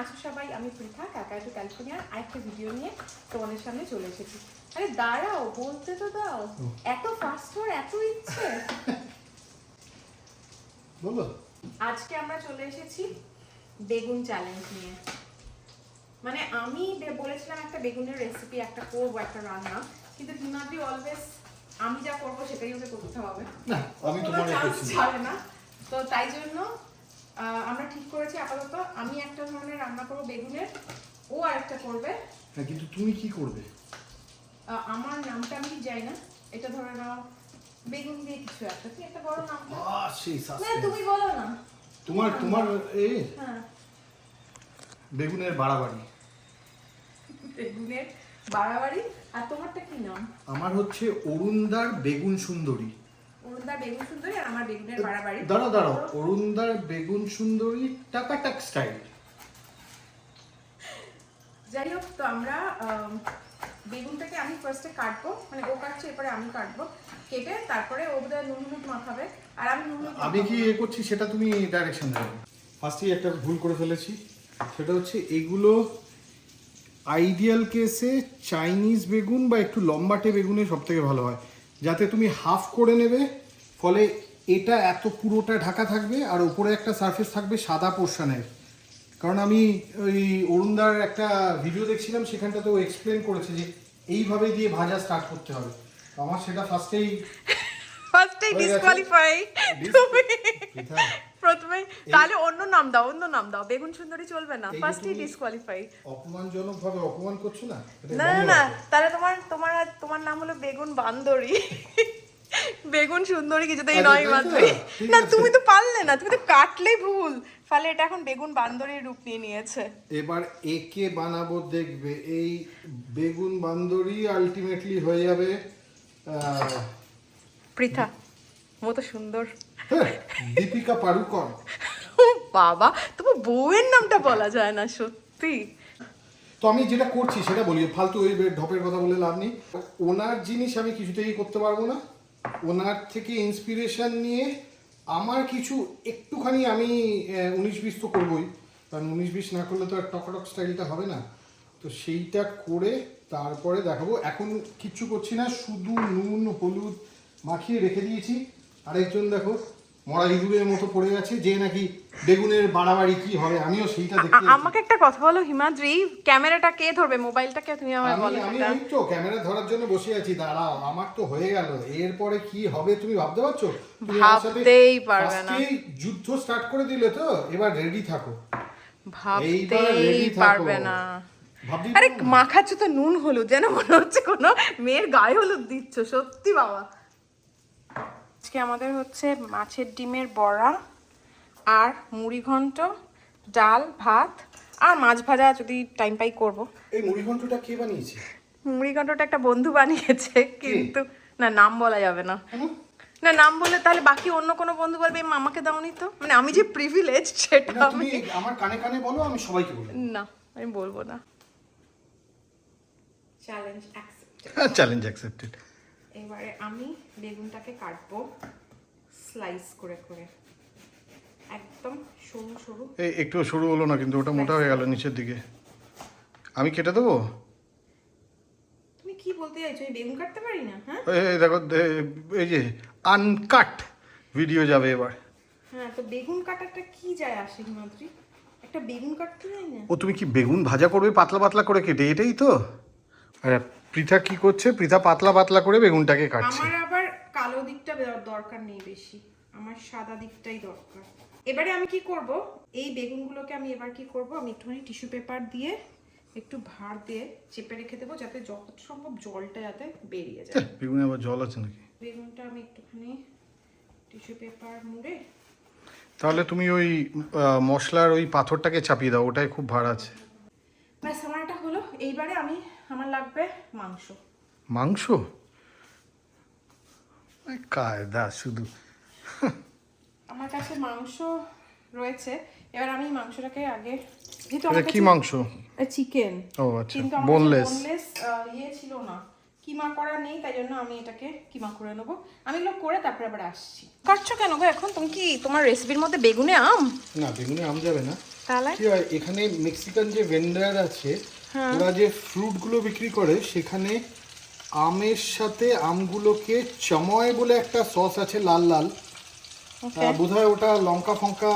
আছো সবাই আমি পৃথা কাকা টু ক্যালিফোর্নিয়ার আরেকটা ভিডিও নিয়ে তোমাদের সামনে চলে এসেছি। আরে দাঁড়াও বলতে তো দাও এত ফাস্ট হওয়ার এত ইচ্ছে। বলো। আজকে আমরা চলে এসেছি বেগুন চ্যালেঞ্জ নিয়ে। মানে আমি বলেছিলাম একটা বেগুনের রেসিপি একটা করব একটা রান্না কিন্তু হিমাদ্রি অলওয়েজ আমি যা করব সেটাই ওকে করতে হবে। না আমি তোমার ছাড়ে না। তো তাই জন্য আমরা ঠিক করেছি আপাতত আমি একটা ধরনের রান্না করব বেগুনের ও আরেকটা করবে। হ্যাঁ কিন্তু তুমি কি করবে? আমার নামটা আমি যাই না। এটা ধরে নাও বেগুন দিয়ে কিছু একটা। কি একটা বড় নাম? না তুমি বলো না। তোমার তোমার এই হ্যাঁ। বেগুনের বাড়াবাড়ি। বেগুনের বাড়াবাড়ি। আর তোমারটা কি নাম? আমার হচ্ছে অরুণদার বেগুন সুন্দরী। অরুণদার বেগুন সুন্দরী আর আমার বেগুনের বাড়াবাড়ি। দাঁড়াও দাঁড়াও অরুণদার বেগুন সুন্দরী টাকাটাক স্টাইল। যাই হোক তো আমরা বেগুনটাকে আমি ফার্স্টে কাটবো মানে ও কাটছে এরপরে আমি কাটবো কেটে তারপরে ও বোধহয় নুন হলুদ মাখাবে আর আমি নুন হলুদ আমি কি। এ করছি সেটা তুমি ডাইরেকশন দেবে ফার্স্টেই একটা ভুল করে ফেলেছি। সেটা হচ্ছে এগুলো আইডিয়াল কেসে চাইনিজ বেগুন বা একটু লম্বাটে বেগুনে সব থেকে ভালো হয়। যাতে তুমি হাফ করে নেবে ফলে এটা এত পুরোটা ঢাকা থাকবে আর ওপরে একটা সারফেস থাকবে সাদা পোর্শানের কারণ আমি ওই অরুণদার একটা ভিডিও দেখছিলাম সেখানটাতে ও এক্সপ্লেন করেছে যে এইভাবে দিয়ে ভাজা স্টার্ট করতে হবে। আমার সেটা ফার্স্টেই ফার্স্টেই ডিসকোয়ালিফাই তুমি। প্রথমে তাহলে অন্য নাম দাও অন্য নাম দাও। বেগুন সুন্দরী চলবে না। ফার্স্টেই ডিসকোয়ালিফাই অপমানজনক ভাবে অপমান করছ না? না না না তাহলে তোমার তোমার তোমার নাম হলো বেগুন বান্দরী। বেগুন সুন্দরী কিছুতেই আচ্ছা, নয় তাই মাত্র না তুমি তো পারলে না তুমি তো কাটলেই ভুল। ফলে এটা এখন বেগুন বান্দরীর রূপ নিয়ে নিয়েছে। এবার একে বানাবো দেখবে। এই বেগুন বান্দরি আলটিমেটলি হয়ে যাবে পৃথা। মতো সুন্দর। হ্যাঁ, দীপিকা পাড়ুকর ও বাবা তোমার বউয়ের নামটা বলা যায় না সত্যি। তো আমি যেটা করছি সেটা বলি ফালতু ওই ঢপের কথা বলে লাভ নেই। ওনার জিনিস আমি কিছুতেই করতে পারব না। ওনার থেকে ইন্সপিরেশন নিয়ে আমার কিছু একটুখানি আমি উনিশ বিশ তো করবোই। কারণ উনিশ বিশ না করলে তো আর টকটক স্টাইলটা হবে না। তো সেইটা করে তারপরে দেখাবো। এখন কিচ্ছু করছি না শুধু নুন হলুদ মাখিয়ে রেখে দিয়েছি। আরেকজন দেখো মরা ইঁদুরের মতো পড়ে আছে যে নাকি বেগুনের বাড়াবাড়ি কি হবে আমিও সেইটা দেখতে আ- আমাকে একটা কথা বলো হিমাদ্রি ক্যামেরাটা কে ধরবে? মোবাইলটাকে তুমি আমায় বলো আমি। এই তো ক্যামেরা ধরার জন্য বসে আছি দাঁড়াও আমার তো হয়ে গেল এরপরে কি হবে তুমি ভাবতে পারছ? ভাবতেই পারবে না। যুদ্ধ স্টার্ট করে দিলে তো এবার রেডি থাকো। ভাবতেই পারবে না। আরে মাখাচ্ছ তো নুন হলুদ যেন মনে হচ্ছে কোনো মেয়ের গায়ে হলুদ দিচ্ছ সত্যি বাবা। আজকে আমাদের হচ্ছে মাছের ডিমের বড়া আর মুড়ি ঘন্ট ডাল ভাত আর মাছ ভাজা যদি টাইম পাই করব। এই মুড়ি ঘন্টটা কে বানিয়েছে? মুড়ি ঘন্টটা একটা বন্ধু বানিয়েছে কিন্তু না নাম বলা যাবে না। না নাম বললে তাহলে বাকি অন্য কোনো বন্ধু বলবে "এই মামাকে দাওনি তো। মানে আমি যে প্রিভিলেজ সেটা না আমি তুমি আমার কানে কানে বলো আমি সবাইকে বলি না আমি বলব না। চ্যালেঞ্জ অ্যাকসেপ্ট চ্যালেঞ্জ অ্যাকসেপ্টেড এবারে আমি বেগুনটাকে কাটবো স্লাইস করে করে। একদম সরু সরু। এই একটু সরু হলো না কিন্তু ওটা মোটা হয়ে গেল নিচের দিকে। আমি কেটে দেবো? তুমি কি বলতে চাইছো? আমি বেগুন কাটতে পারি না হ্যাঁ? এই দেখো এই যে আনকাট ভিডিও যাবে এবার। হ্যাঁ তো বেগুন কাটাটা কি যায় আসে হিমাদ্রি? একটা বেগুন কাটতে যায় না? ও তুমি কি বেগুন ভাজা করবে পাতলা পাতলা করে কেটে? এটাই তো। আর পৃথা কি করছে? পৃথা পাতলা পাতলা করে বেগুনটাকে কাটছে। আমার আবার কালো দিকটা দরকার নেই বেশি। আমার সাদা দিকটাই দরকার। এবারে আমি কি করব? এই বেগুনগুলোকে আমি এবার কি করব? আমি একটুখানি টিস্যু পেপার দিয়ে একটু ভার দিয়ে চেপে রেখে দেবো যাতে যত সম্ভব জলটা যাতে বেরিয়ে যায়। বেগুনে আবার জল আছে নাকি? বেগুনটা আমি একটুখানি টিস্যু পেপার মুড়ে তাহলে তুমি ওই মশলার ওই পাথরটাকে চাপিয়ে দাও ওটাই খুব ভার আছে। ব্যাস আমার এটা হলো। এইবারে আমি আমার লাগবে মাংস। মাংস? কায়দা শুধু। আমার কাছে মাংস রয়েছে। এবার আমি মাংসটাকে আগে যেহেতু কি মাংস? চিকেন ও আচ্ছা। বোনলেস ইয়ে ছিল না। কিমা করা নেই তাই জন্য আমি এটাকে কিমা করে নেব। আমি এগুলো করে তারপরে আবার আসছি। কাটছো কেন গো এখন? তুমি কি তোমার রেসিপির মধ্যে বেগুনে আম? না বেগুনে আম যাবে না। তাহলে? কি হয় এখানে মেক্সিকান যে ভেন্ডার আছে হ্যাঁ। ওরা যে ফ্রুটগুলো বিক্রি করে সেখানে আমের সাথে আমগুলোকে চময় বলে একটা সস আছে লাল লাল। বোধহয় ওটা লঙ্কা ফঙ্কা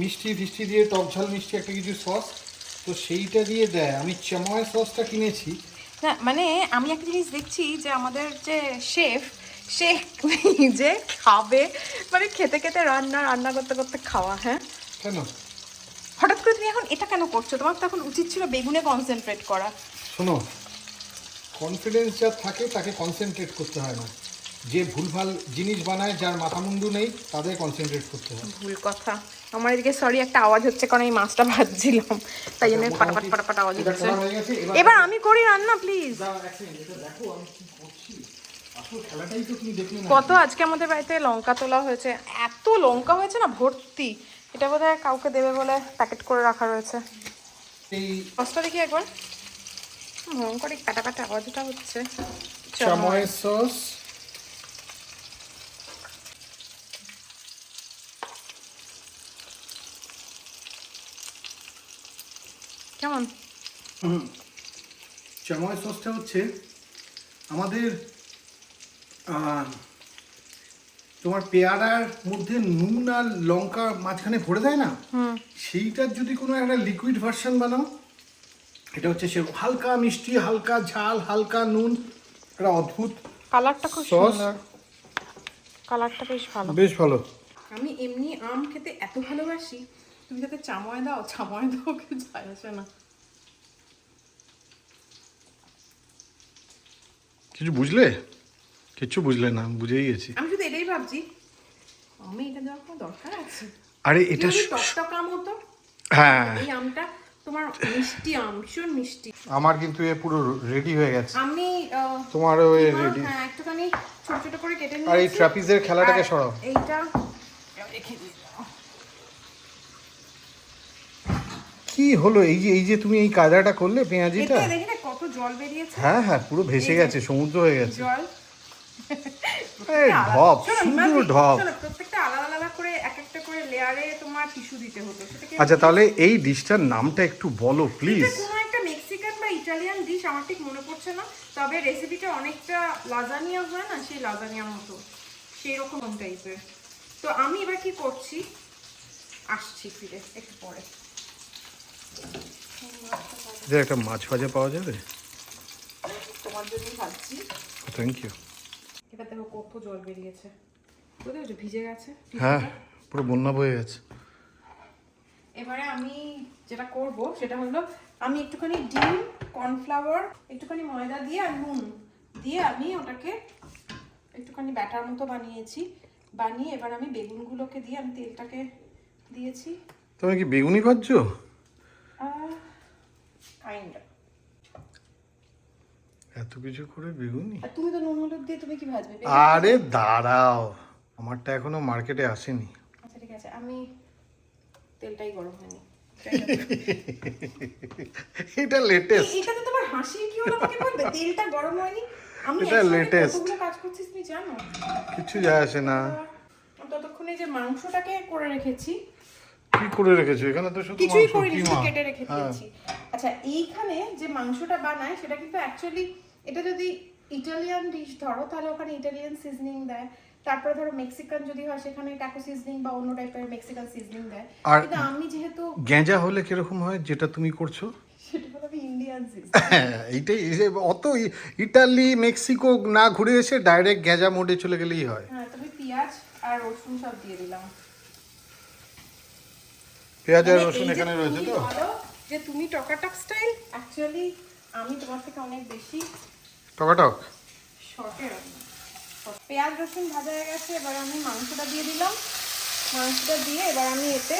মিষ্টি ফিষ্টি দিয়ে টক ঝাল মিষ্টি একটা কিছু সস তো সেইটা দিয়ে দেয়। আমি চময় সসটা কিনেছি না মানে আমি একটা জিনিস দেখছি যে আমাদের যে শেফ সে যে খাবে মানে খেতে খেতে রান্না রান্না করতে করতে খাওয়া হ্যাঁ? কেন? হঠাৎ করে তুমি এখন এটা কেন করছ? তোমার তো এখন উচিত ছিল বেগুনে কনসেন্ট্রেট করা। শোনো কনফিডেন্স যা থাকে তাকে কনসেন্ট্রেট করতে হয় না। যে ভুলভাল জিনিস বানায় যার মাথা মুন্ডু নেই তাদের কনসেন্ট্রেট করতে হয়। ভুল কথা। আমার এদিকে সরি একটা আওয়াজ হচ্ছে কারণ এই মাছটা ভাজছিলাম। তাই জন্য ফাটাফাট ফাটাফাট আওয়াজ হচ্ছে। হয়ে এবার আমি করি রান্না প্লিজ কত আজকে আমাদের বাড়িতে লঙ্কা তোলা হয়েছে। এত লঙ্কা হয়েছে না ভর্তি। এটা বোধহয় কাউকে দেবে বলে প্যাকেট করে রাখা রয়েছে। সসটা দেখি একবার? ভয়ঙ্কর কাটা কাটা আওয়াজটা হচ্ছে। সস কেমন? চাময় সসটা হচ্ছে আমাদের তোমার পেয়ারার মধ্যে নুন আর লঙ্কা মাঝখানে ভরে দেয় না? সেইটার যদি কোনো একটা লিকুইড ভার্সন বানাও এটা হচ্ছে সে হালকা মিষ্টি হালকা ঝাল হালকা নুন একটা অদ্ভুত কালারটা খুব? সুন্দর। কালারটা বেশ ভালো। বেশ ভালো। আমি এমনি আম খেতে এত ভালোবাসি তুমি যাতে চাময় দাও চাময় দাও কেউ যায় আসে না। কিছু বুঝলে? কিছু বুঝলে না বুঝেই গেছি। আমি শুধু এটাই ভাবছি আমি এটা দেওয়ার কোনো দরকার আছে? আরে এটা টকটক আম হতো? হ্যাঁ। এই আমটা তোমার মিষ্টি আম ভীষণ মিষ্টি। আমার কিন্তু এ পুরো রেডি হয়ে গেছে। আমি তোমার ওই রেডি হ্যাঁ একটুখানি ছোট ছোট করে কেটে আর এই ট্রাপিজের খেলাটাকে সরাও। এইটা রেখে দিই কি হলো? এই যে এই যে তুমি এই কায়দাটা করলে পেঁয়াজিটা? দেখি না কত জল বেরিয়েছে? হ্যাঁ হ্যাঁ পুরো ভেসে গেছে সমুদ্র হয়ে গেছে। জল। এই ঢপ শুধু ঢপ। প্রত্যেকটা আলাদা আলাদা করে এক একটা করে লেয়ারে তোমার টিস্যু দিতে হতো। আচ্ছা তাহলে এই ডিশটার নামটা একটু বলো প্লিজ এটা কোনো একটা মেক্সিকান বা ইটালিয়ান ডিশ আমার ঠিক মনে পড়ছে না। তবে রেসিপিটা অনেকটা লাজানিয়া হয় না সেই লাজানিয়ার মতো। সেই রকম টাইপের তো আমি এবার কি করছি? আসছি ফিরে একটু পরে। যে একটা মাছ ভাজা পাওয়া যাবে? তোমার জন্যই ভাবছি থ্যাংক ইউ এবার দেখো কত জল বেরিয়েছে। বুঝতে পেরেছ ভিজে গেছে? হ্যাঁ পুরো বন্যা বয়ে গেছে। এবারে আমি যেটা করব সেটা হলো আমি একটুখানি ডিম কর্নফ্লাওয়ার একটুখানি ময়দা দিয়ে আর নুন দিয়ে আমি ওটাকে একটুখানি ব্যাটার মতো বানিয়েছি। বানিয়ে এবার আমি বেগুনগুলোকে দিয়ে আমি তেলটাকে দিয়েছি। তুমি কি বেগুনি ভাজছো? কাইন্ড এত কিছু করে বেগুনি? আর তুমি তো নুন হলুদ দিয়ে তুমি কি ভাজবে? বেগুন? আরে দাঁড়াও আমারটা এখনও মার্কেটে আসেনি। আচ্ছা ঠিক আছে আমি তেলটাই গরম হয়নি। এটা লেটেস্ট এ- এটাতে তোমার হাসি কি হলো আমাকে বলবে? তেলটা গরম হয়নি। আমি এটা একসঙ্গে latest। কতগুলো কাজ করছিস তুমি জানো? কিছু যায় আসে না। ততক্ষণে যে মাংসটাকে করে রেখেছি কি করে রেখেছো? এখানে তো শুধু কিছুই করিনি শুধু কেটে রেখে হ্যাঁ। দিয়েছি। আচ্ছা এইখানে যে মাংসটা বানায় সেটা কিন্তু অ্যাকচুয়ালি এটা যদি ইটালিয়ান ডিশ ধরো তাহলে ওখানে ইটালিয়ান সিজনিং দেয়। তারপরে ধরো মেক্সিকান যদি হয় সেখানে ট্যাকো সিজনিং বা অন্য টাইপের মেক্সিকান সিজনিং দেয়। আর- কিন্তু আমি যেহেতু গেঁজা হলে কীরকম হয় যেটা তুমি করছ? সেটা ইন্ডিয়ান সিজনিং হ্যাঁ এইটাই অত ইটালি মেক্সিকো না ঘুরে এসে ডাইরেক্ট গেঁজা মোডে চলে গেলেই হয়। হ্যাঁ তবে পেঁয়াজ আর রসুন সব দিয়ে দিলাম। পেঁয়াজ আর মানে রসুন এখানে রয়েছে তো? যে তুমি টকাটক স্টাইল অ্যাকচুয়ালি আমি তোমার থেকে অনেক বেশি টকাটক শর্টে পেঁয়াজ রসুন ভাজা হয়ে গেছে এবার আমি মাংসটা দিয়ে দিলাম। মাংসটা দিয়ে এবার আমি এতে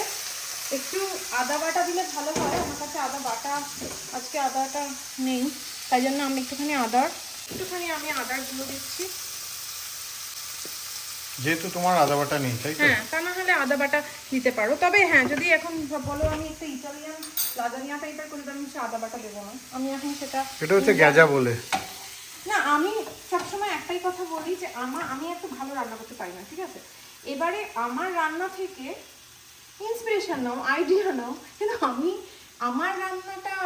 একটু আদা বাটা দিলে ভালো হয় আমার কাছে আদা বাটা আজকে আদাটা নেই তাই জন্য আমি একটুখানি আদার একটুখানি আমি আদার গুঁড়ো দিচ্ছি। যেহেতু তোমার আদা বাটা নেই তাই তো? হ্যাঁ তা না হলে আদা বাটা দিতে পারো। তবে হ্যাঁ যদি এখন বলো আমি একটা ইটালিয়ান লাজানিয়া টাইপের করি আমি সে আদা বাটা দেবো না। আমি এখন সেটা এটা হচ্ছে গেঁজা বলে। না আমি সবসময় একটাই কথা বলি যে আমার আমি এত ভালো রান্না করতে পারি না ঠিক আছে? এবারে আমার রান্না থেকে ইন্সপিরেশন নাও আইডিয়া নাও কিন্তু আমি আমার রান্নাটা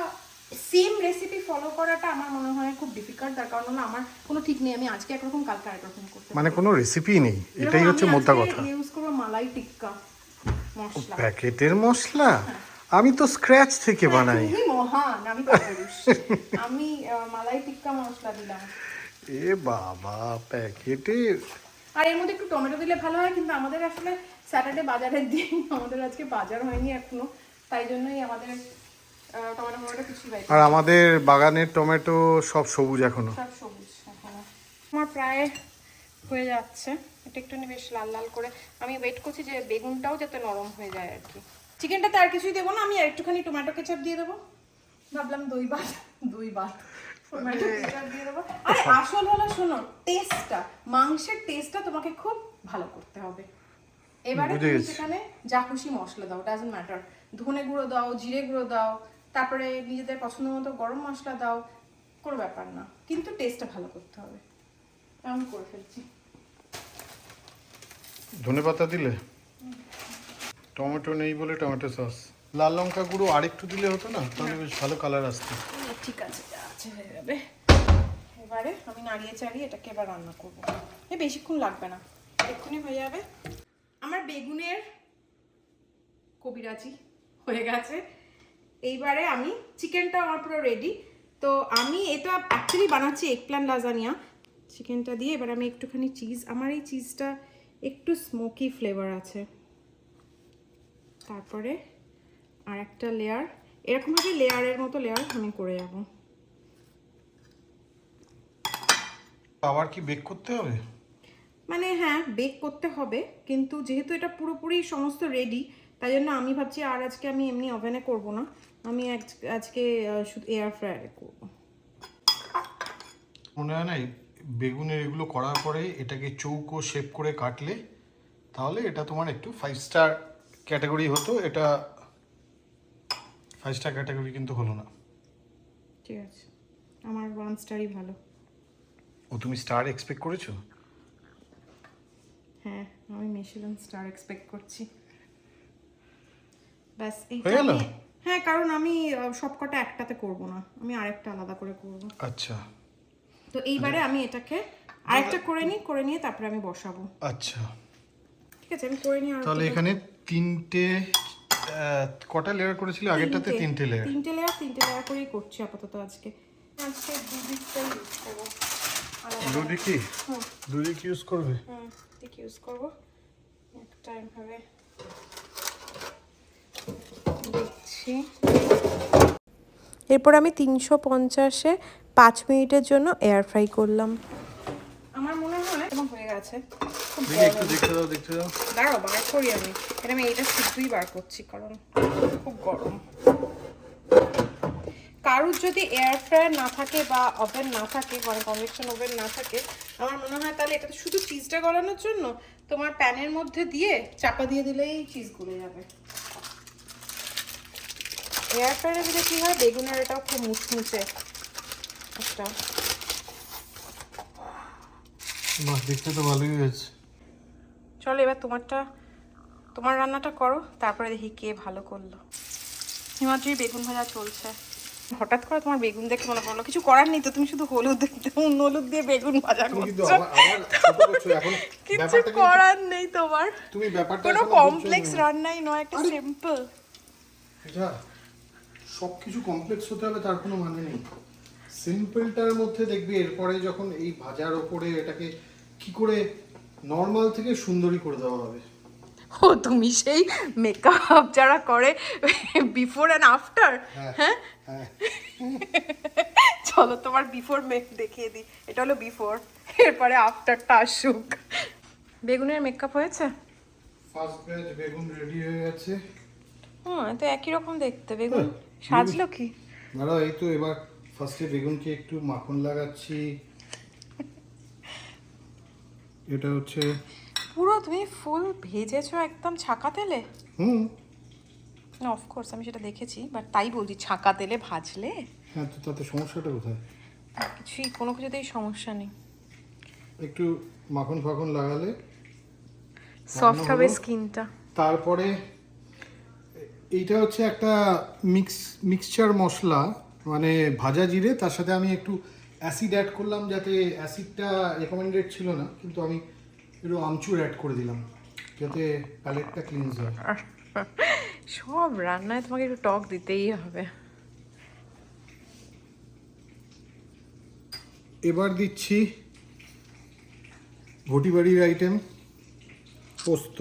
সেম রেসিপি ফলো করাটা আমার মনে হয় খুব ডিফিকাল্ট তার কারণ হলো আমার কোনো ঠিক নেই আমি আজকে একরকম কালকে আরেক রকম করতে মানে কোনো রেসিপি নেই এটাই হচ্ছে মোদ্দা কথা। ইউজ করব মালাই টিক্কা মশলা। প্যাকেটের মশলা? আমি তো স্ক্র্যাচ থেকে বানাই। তুমি মহান আমি আমি মালাই টিক্কা মশলা দিলাম। এ বাবা প্যাকেটে আর এর মধ্যে একটু টমেটো দিলে ভালো হয় কিন্তু আমাদের আসলে স্যাটারডে বাজারের দিন আমাদের আজকে বাজার হয়নি এখনও তাই জন্যই আমাদের আর আমাদের বাগানের টমেটো সব সবুজ এখনও। সব সবুজ এখনও। আমার প্রায় হয়ে যাচ্ছে। এটা একটু বেশ লাল লাল করে। আমি ওয়েট করছি যে বেগুনটাও যাতে নরম হয়ে যায় আর কি। চিকেনটাতে আর কিছুই দেবো না আমি আর একটুখানি টমেটো কেচাপ দিয়ে দেবো। ভাবলাম দই ভাত দই ভাত টমেটো কেচাপ দিয়ে দেবো। আরে আসল হলো শোনো টেস্টটা মাংসের টেস্টটা তোমাকে খুব ভালো করতে হবে। এবারে। সেখানে যা খুশি মশলা দাও ডাজন্ট ম্যাটার ধনে গুঁড়ো দাও জিরে গুঁড়ো দাও তারপরে নিজেদের পছন্দ মতো গরম মশলা দাও কোনো ব্যাপার না। কিন্তু টেস্টটা ভালো করতে হবে। আমি করে ফেলছি। ধনে পাতা দিলে? টমেটো নেই বলে টমেটো সস। লাল লঙ্কা গুঁড়ো আরেকটু দিলে হতো না? তাহলে বেশ ভালো কালার আসতো। ঠিক আছে আছে হয়ে যাবে। এবারে আমি নাড়িয়ে চাড়িয়ে এটাকে এবার রান্না করব। এ বেশিক্ষণ লাগবে না। এক্ষুনি হয়ে যাবে। আমার বেগুনের কবিরাজি হয়ে গেছে। এইবারে আমি চিকেনটা আমার পুরো রেডি তো আমি এটা অ্যাকচুয়ালি বানাচ্ছি এগ প্ল্যান লাজানিয়া চিকেনটা দিয়ে এবার আমি একটুখানি চিজ আমার এই চিজটা একটু স্মোকি ফ্লেভার আছে। তারপরে আর একটা লেয়ার এরকমভাবে লেয়ারের মতো লেয়ার আমি করে যাব আবার কি বেক করতে হবে? মানে হ্যাঁ বেক করতে হবে কিন্তু যেহেতু এটা পুরোপুরি সমস্ত রেডি তাই জন্য আমি ভাবছি আর আজকে আমি এমনি ওভেনে করব না। আমি আজ- আজকে শুধু এয়ার ফ্রায়ারে করব। মনে হয় না বেগুনের এগুলো করার পরে এটাকে চৌকো শেপ করে কাটলে তাহলে এটা তোমার একটু ফাইভ স্টার ক্যাটাগরি হতো। এটা ফাইভ স্টার ক্যাটাগরি কিন্তু হলো না। ঠিক আছে। আমার ওয়ান স্টারই ভালো। ও তুমি স্টার এক্সপেক্ট করেছ? হ্যাঁ আমি মিশেলন স্টার এক্সপেক্ট করছি। ব্যাস হয়ে গেল? হ্যাঁ কারণ আমি সবকটা একটাতে করব না। আমি আরেকটা আলাদা করে করব। আচ্ছা। তো এইবারে আমি এটাকে আরেকটা করে নিই করে নিয়ে তারপরে আমি বসাবো। আচ্ছা। ঠিক আছে আমি করে নিই তাহলে এখানে তিনটে কটা লেয়ার করেছিল? আগেরটাতে তিনটে লেয়ার তিনটে লেয়ার তিনটে লেয়ার করেই করছি আপাতত আজকে। আজকে দুদিকটাই ইউজ করব। আলাদা দুদি কি? হুম। ইউজ করবে? হুম দিক ইউজ করব। একটা এভাবে দিচ্ছি। এরপর আমি তিনশো পঞ্চাশে পাঁচ মিনিটের জন্য এয়ার ফ্রাই করলাম। আমার মনে হয় এবং হয়ে গেছে। একটু দেখতে দাও দেখতে দাও। দাঁড়াও বার করি আমি। এটা আমি এইটা শুধুই বার করছি কারণ খুব গরম। কারুর যদি এয়ার ফ্রায়ার না থাকে বা ওভেন না থাকে মানে কনভেকশন ওভেন না থাকে আমার মনে হয় তাহলে এটাতে শুধু চিজটা গলানোর জন্য তোমার প্যানের মধ্যে দিয়ে চাপা দিয়ে দিলেই চিজ গলে যাবে। এয়ার ফ্রায়ারে দিলে কি হয়? বেগুনের এটাও খুব মুচমুচে একটা। বাহ দেখতে তো ভালোই হয়েছে। চলো এবার তোমারটা তোমার রান্নাটা করো তারপরে দেখি কে ভালো করল। হিমাদ্রি বেগুন ভাজা চলছে। হঠাৎ করে তোমার বেগুন দেখে মনে পড়ল কিছু করার নেই তো তুমি শুধু হলুদ নুন হলুদ দিয়ে বেগুন ভাজা করছ। কিছু করার নেই তোমার। তুমি ব্যাপারটা কোনো কমপ্লেক্স রান্নাই নয় একটা সিম্পল সব কিছু কমপ্লেক্স হতে হবে তার কোনো মানে নেই। সিম্পলটার মধ্যে দেখবি এরপরে যখন এই ভাজার ওপরে এটাকে কি করে নর্মাল থেকে সুন্দরী করে দেওয়া হবে। ও তুমি সেই মেকআপ যারা করে বিফোর অ্যান্ড আফটার হ্যাঁ। হ্যাঁ? হ্যাঁ। চলো তোমার বিফোর মেক দেখিয়ে দিই। এটা হলো বিফোর এরপরে আফটারটা আসুক। বেগুনের মেকআপ হয়েছে? ফার্স্ট ব্যাচ বেগুন রেডি হয়ে গেছে। হ্যাঁ তো একই রকম দেখতে বেগুন। সাজলো কি? দাঁড়াও এই তো এবার ফার্স্টে বেগুনকে একটু মাখন লাগাচ্ছি। এটা হচ্ছে পুরো তুমি ফুল ভেজেছো একদম ছাকা তেলে? হুম। না অফকোর্স আমি সেটা দেখেছি বাট তাই বলছি ছাকা তেলে ভাজলে? হ্যাঁ তো তাতে সমস্যাটা কোথায়? কিছুই কোনো কিছুতেই সমস্যা নেই। একটু মাখন ফাখন লাগালে সফট হবে স্কিনটা তারপরে এইটা হচ্ছে একটা মিক্স মিক্সচার মশলা মানে ভাজা জিরে তার সাথে আমি একটু অ্যাসিড অ্যাড করলাম যাতে অ্যাসিডটা রেকমেন্ডেড ছিল না কিন্তু আমি একটু আমচুর অ্যাড করে দিলাম যাতে প্যালেটটা ক্লিনজ হয়। সব রান্নায় তোমাকে একটু টক দিতেই হবে। এবার দিচ্ছি ঘটি বাড়ির আইটেম পোস্ত।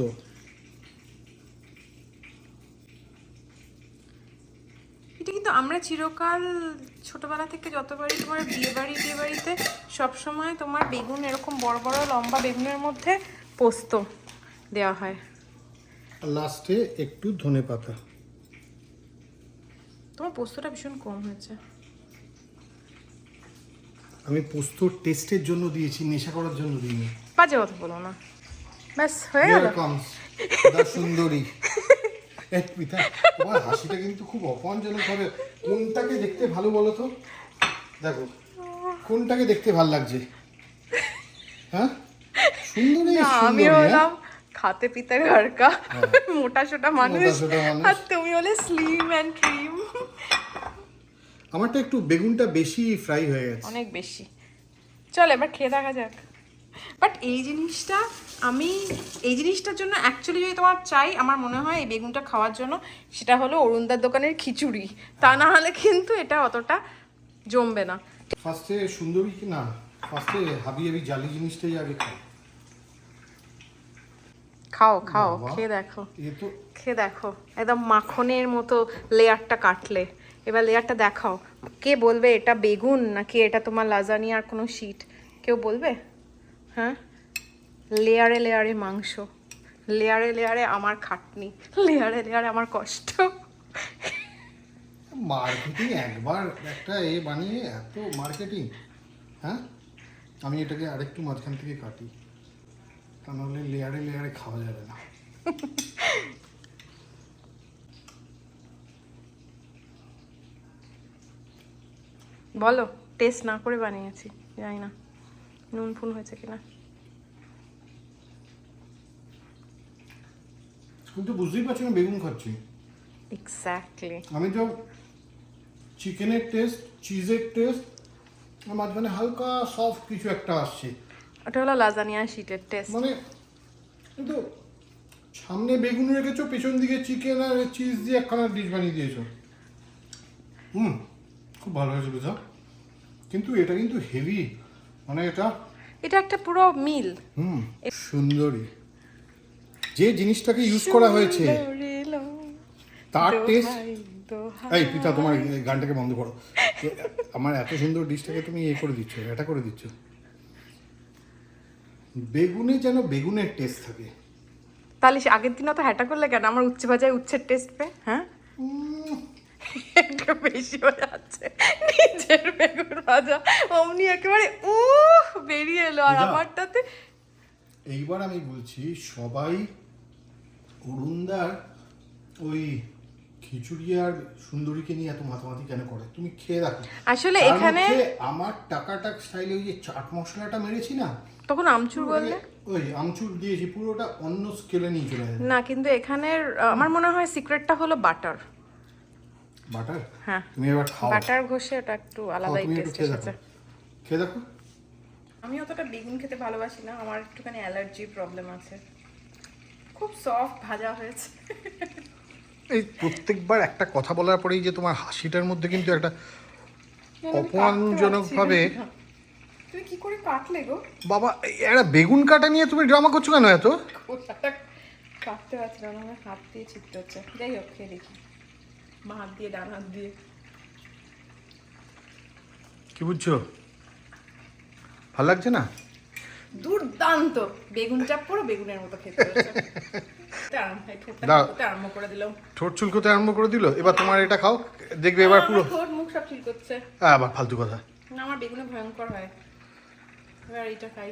কিন্তু আমরা চিরকাল ছোটবেলা থেকে যতবারই তোমার বিয়ে বাড়ি বিয়ে বাড়িতে সবসময় তোমার বেগুন এরকম বড় বড় লম্বা বেগুনের মধ্যে পোস্ত দেওয়া হয়। লাস্টে একটু ধনে পাতা। তোমার পোস্তটা ভীষণ কম হয়েছে। আমি পোস্তর টেস্টের জন্য দিয়েছি নেশা করার জন্য দিইনি। বাজে কথা বলো না। ব্যাস হয়ে গেল। Here সুন্দরী। পিতা তোমার হাসিটা কিন্তু খুব অপমানজনক হবে। কোনটাকে দেখতে ভালো বলো তো? দেখো কোনটাকে দেখতে ভালো লাগছে? হ্যাঁ? সুন্দরী আমি হ্যাঁ? হলাম খাতে পিতে ঘরকা মোটা সোটা মানুষ। আর তুমি হলে স্লিম অ্যান্ড ট্রিম আমারটা একটু বেগুনটা বেশি ফ্রাই হয়ে গেছে। অনেক বেশি। চল এবার খেয়ে দেখা যাক। বাট এই জিনিসটা আমি এই জিনিসটার জন্য অ্যাকচুয়ালি যদি তোমার চাই আমার মনে হয় এই বেগুনটা খাওয়ার জন্য সেটা হলো অরুণদার দোকানের খিচুড়ি। তা না হলে কিন্তু এটা অতটা জমবে না। ফার্স্টে সুন্দরী কি না? ফার্স্টে হাবি হাবি জালি জিনিসটাই আগে খাই খাও খাও খেয়ে দেখো। খেয়ে দেখো। একদম মাখনের মতো লেয়ারটা কাটলে। এবার লেয়ারটা দেখাও। কে বলবে এটা বেগুন নাকি এটা তোমার লাজানিয়ার কোনো শিট কেউ বলবে? হ্যাঁ? লেয়ারে লেয়ারে মাংস লেয়ারে লেয়ারে আমার খাটনি লেয়ারে লেয়ারে আমার কষ্ট। মার্কেটিং একবার একটা এ বানিয়ে এত মার্কেটিং হ্যাঁ? আমি এটাকে আরেকটু মাঝখান থেকে কাটি তা নাহলে লেয়ারে লেয়ারে খাওয়া যাবে না। বলো টেস্ট না করে বানিয়েছি জানি না। নুন ফুন হয়েছে কিনা কিন্তু বুঝতেই পারছি না বেগুন খাচ্ছি। এক্স্যাক্টলি আমি তো চিকেনের টেস্ট চিজের টেস্ট মাঝখানে হালকা সফট কিছু একটা আসছে। ওটা হলো লাজানিয়া শিটের টেস্ট মানে কিন্তু সামনে বেগুন রেখেছো পেছন দিকে চিকেন আর চিজ দিয়ে একখানা ডিশ বানিয়ে দিয়েছ। হুম খুব ভালো হয়েছে বুঝা কিন্তু এটা কিন্তু হেভি মানে এটা এটা একটা পুরো মিল। হুম সুন্দরী। যে জিনিসটাকে ইউজ করা হয়েছে তার টেস্ট এই পিতা তোমার গানটাকে বন্ধ করো। আমার এত সুন্দর ডিশটাকে তুমি এ করে দিচ্ছ এটা করে দিচ্ছ। বেগুনে যেন বেগুনের টেস্ট থাকে। তাহলে সে আগের দিনও তো হ্যাটা করলে কেন? আমার উচ্ছে ভাজায় উচ্ছের টেস্ট পে হ্যাঁ? একটু বেশি হয়ে যাচ্ছে। নিজের বেগুন ভাজা অমনি একেবারে উহ! বেরিয়ে এলো। আর আমারটাতে এইবার আমি বলছি সবাই অরুণদার ওই খিচুড়ি আর সুন্দরীকে নিয়ে এত মাতামাতি কেন করে? তুমি খেয়ে দেখো। আসলে এখানে- আমার টাকাটাক স্টাইলে ওই যে চাট মশলাটা মেরেছি না? তখন আমচুর বললে? ওই আমচুর দিয়েছি পুরোটা অন্য স্কেলে নিয়ে চলে যায়। না কিন্তু এখানের আমার মনে হয় সিক্রেটটা হলো বাটার বাটার হ্যাঁ। তুমি এবার খাও। বাটার ঘষে ওটা একটু আলাদাই টেস্ট এসেছে। খেয়ে দেখো। আমি অতটা বেগুন খেতে ভালোবাসি না আমার একটুখানি অ্যালার্জি প্রবলেম আছে। খুব সফট ভাজা হয়েছে। এই প্রত্যেকবার একটা কথা বলার পরেই যে তোমার হাসিটার মধ্যে কিন্তু একটা অপমানজনকভাবে তুমি কি করে কাটলে গো? বাবা একটা বেগুন কাটা নিয়ে তুমি ড্রামা করছ কেন এত? কাটতে পারছি না আমার হাত দিয়ে ছিটতে হচ্ছে। যাই হোক খেয়ে দেখি। মা হাত দিয়ে ডান হাত দিয়ে। কি বুঝছ? ভালো লাগছে না? দুর্দান্ত। বেগুন চাপ পুরো বেগুনের মতো খেতে এটা। আরম্ভ করে দিলাম। ঠোঁট চুলকোতে আরম্ভ করে দিল? এবার তোমার এটা খাও। দেখবে এবার পুরো ঠোঁট মুখ সব ঠিক করছে আবার ফালতু কথা। না আমার বেগুনে ভয়ঙ্কর হয়। এবার এইটা খাই।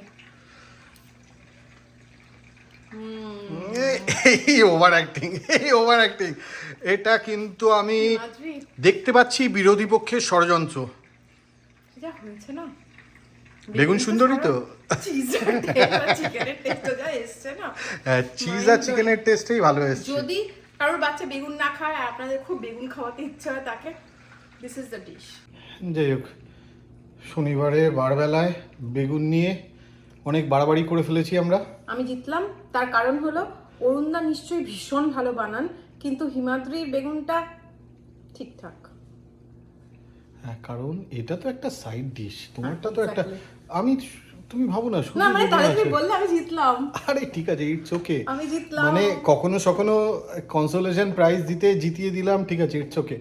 এই ওভার অ্যাক্টিং এই ওভার অ্যাক্টিং এটা কিন্তু আমি দেখতে পাচ্ছি বিরোধী পক্ষের ষড়যন্ত্র। যা হয়েছে না? বেগুন সুন্দরী তো? চিজ আর চিকেনের টেস্টেই ভালো এসছে। যদি কারোর বাচ্চা বেগুন না খায় আর আপনাদের খুব বেগুন খাওয়াতে ইচ্ছে হয় তাকে দিস ইজ দ্য ডিশ যাই হোক শনিবারে বারবেলায় বেগুন নিয়ে অনেক বাড়াবাড়ি করে ফেলেছি আমরা। আমি জিতলাম তার কারণ হলো অরুণদা নিশ্চয়ই ভীষণ ভালো বানান কিন্তু হিমাদ্রির বেগুনটা ঠিকঠাক। হ্যাঁ কারণ এটা তো একটা সাইড ডিশ তোমারটা তো একটা আমি তুমি ভাবো না না মানে তাহলে তুমি বললে আমি জিতলাম। আরে ঠিক আছে ইটস ওকে আমি জিতলাম। মানে কখনো সখনো কনসোলেশন প্রাইজ দিতে জিতিয়ে দিলাম ঠিক আছে ইটস ওকে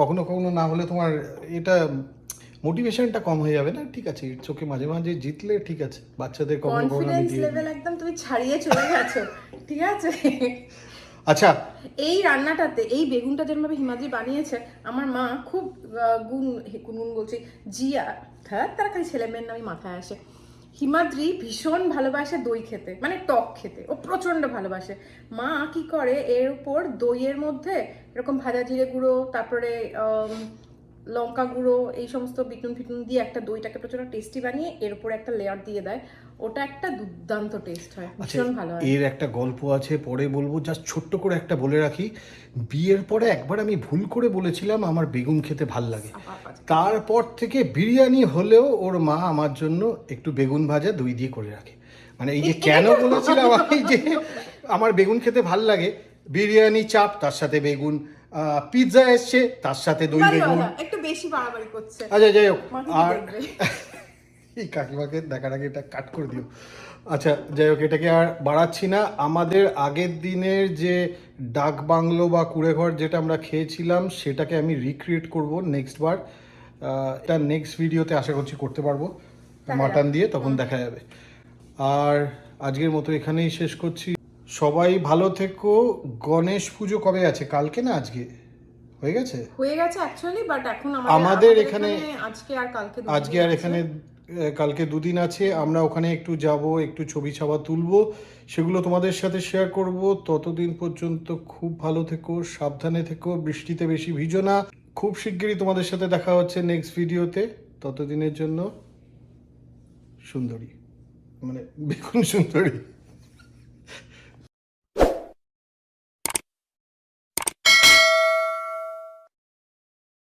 কখনো কখনো না হলে তোমার এটা মোটিভেশনটা কম হয়ে যাবে না? ঠিক আছে ইটস ওকে মাঝে মাঝে জিতলে ঠিক আছে বাচ্চাদের কখনো কখনো লেভেল একদম তুমি ছাড়িয়ে চলে গেছো ঠিক আছে? আচ্ছা। এই রান্নাটাতে, এই বেগুনটা যেমনভাবে হিমাদ্রি বানিয়েছে, আমার মা খুব গুণ গুনগুন বলছি, জিয়া হ্যাঁ তারা খালি ছেলে মেয়ের নামই মাথায় আসে। হিমাদ্রি ভীষণ ভালোবাসে দই খেতে মানে টক খেতে, ও প্রচণ্ড ভালোবাসে। মা কি করে, এর উপর দইয়ের মধ্যে এরকম ভাজা জিরে গুঁড়ো, তারপরে লঙ্কা গুঁড়ো এই সমস্ত বিটুন ফিটুন দিয়ে একটা দইটাকে প্রচুর টেস্টি বানিয়ে এর উপর একটা লেয়ার দিয়ে দেয়। ওটা একটা দুর্দান্ত টেস্ট হয় আচ্ছা ভীষণ ভালো হয়। এর একটা গল্প আছে পরে বলব। জাস্ট ছোট্ট করে একটা বলে রাখি। বিয়ের পরে একবার আমি ভুল করে বলেছিলাম আমার বেগুন খেতে ভালো লাগে। তারপর থেকে বিরিয়ানি হলেও ওর মা আমার জন্য একটু বেগুন ভাজা দই দিয়ে করে রাখে। মানে এই যে কেন বলেছিলাম আমি যে আমার বেগুন খেতে ভালো লাগে বিরিয়ানি চাপ তার সাথে বেগুন পিৎজা এসছে তার সাথে দই বেগুন। একটু বেশি বাড়াবাড়ি করছে। আচ্ছা যাই হোক আর এই কাকিমাকে দেখার আগে এটা কাট করে দিও। আচ্ছা যাই হোক এটাকে আর বাড়াচ্ছি না। আমাদের আগের দিনের যে ডাক বাংলো বা কুড়েঘর যেটা আমরা খেয়েছিলাম সেটাকে আমি রিক্রিয়েট করব নেক্সট বার। এটা নেক্সট ভিডিওতে আশা করছি করতে পারব। মাটন দিয়ে তখন দেখা যাবে। আর আজকের মতো এখানেই শেষ করছি। সবাই ভালো থেকো। গণেশ পুজো কবে আছে? কালকে না আজকে? হয়ে গেছে? হয়ে গেছে অ্যাকচুয়ালি বাট এখন আমাদের এখানে- আজকে আর কালকে আজকে আর এখানে কালকে দুদিন আছে। আমরা ওখানে একটু যাব একটু ছবি ছাবা তুলবো। সেগুলো তোমাদের সাথে শেয়ার করব। ততদিন পর্যন্ত খুব ভালো থেকো সাবধানে থেকো বৃষ্টিতে বেশি ভিজো না। খুব শিগগিরই তোমাদের সাথে দেখা হচ্ছে নেক্সট ভিডিওতে ততদিনের জন্য সুন্দরী। মানে বেগুন সুন্দরী।